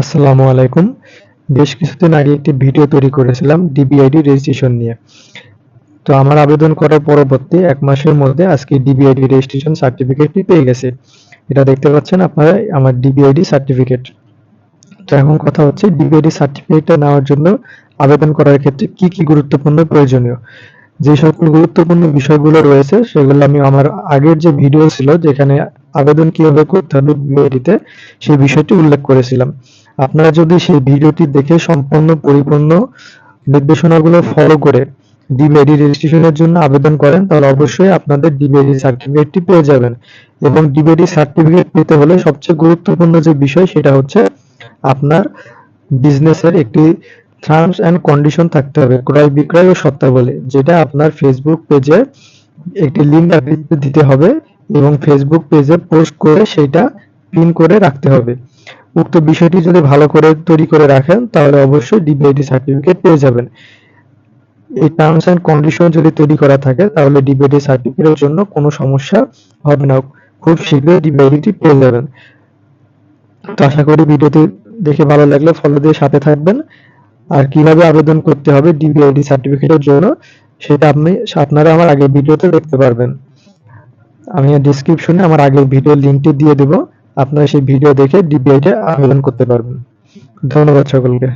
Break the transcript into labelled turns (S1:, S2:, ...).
S1: আসসালামু আলাইকুম। বেশ কিছুদিন আগে একটি ভিডিও তৈরি করেছিলাম ডিবিআইডি রেজিস্ট্রেশন নিয়ে। তো আমার আবেদন করার পরবর্তী এক মাসের মধ্যে আজকে ডিবিআইডি রেজিস্ট্রেশন সার্টিফিকেটটি পেয়ে গেছে। এটা দেখতে পাচ্ছেন আপনারা, আমার ডিবিআইডি সার্টিফিকেট তো এখন কথা হচ্ছে ডিবিআইডি সার্টিফিকেটটা নেওয়ার জন্য আবেদন করার ক্ষেত্রে কি কি গুরুত্বপূর্ণ প্রয়োজনীয়? যে সকল গুরুত্বপূর্ণ বিষয়গুলো রয়েছে, সেগুলো আমি আমার আগের যে ভিডিও ছিল, যেখানে আবেদন কীভাবে করতে হবে ডিবিআইডিতে সেই বিষয়টি উল্লেখ করেছিলাম। আপনারা যদি সেই ভিডিওটি দেখে সম্পূর্ণ পরিপূর্ণ নির্দেশনাগুলো ফলো করে ডিবিআইডি রেজিস্ট্রেশনের জন্য আবেদন করেন, তাহলে অবশ্যই আপনাদের ডিবিআইডি সার্টিফিকেটটি পেয়ে যাবেন। এবং ডিবিআইডি সার্টিফিকেট পেতে হলে সবচেয়ে গুরুত্বপূর্ণ যে বিষয়, সেটা হচ্ছে আপনার বিজনেসের একটি টার্মস অ্যান্ড কন্ডিশন থাকতে হবে, ক্রয় বিক্রয় ও শর্তাবলী যেটা আপনার ফেসবুক পেজে একটি লিঙ্ক দিতে হবে। এবং ফেসবুক পেজে পোস্ট করে সেটা পিন করে রাখতে হবে। উক্ত বিষয়টি যদি ভালো করে তৈরি করে রাখেন, তাহলে অবশ্যই ডিবিআইডি সার্টিফিকেট পেয়ে যাবেন। এই টার্মস অ্যান্ড কন্ডিশন যদি তৈরি করা থাকে, তাহলে ডিবিআইডি সার্টিফিকেটের জন্য কোনো সমস্যা হবে না। খুব শীঘ্রই ডিবিআইডিটি পেয়ে যাবেন। তো আশা করি ভিডিওটি দেখে ভালো লাগলে ফলো দিয়ে সাথে থাকবেন। আর কীভাবে আবেদন করতে হবে ডিবিআইডি সার্টিফিকেটের জন্য, সেটা আপনি, আপনারা আমার আগের ভিডিওতে দেখতে পারবেন। আমি ডিসক্রিপশনে আমার আগের ভিডিও লিঙ্কটি দিয়ে দেব। আপনারা সেই ভিডিও দেখে ডিবিআইটা আবেদন করতে পারবেন। ধন্যবাদ সকলকে।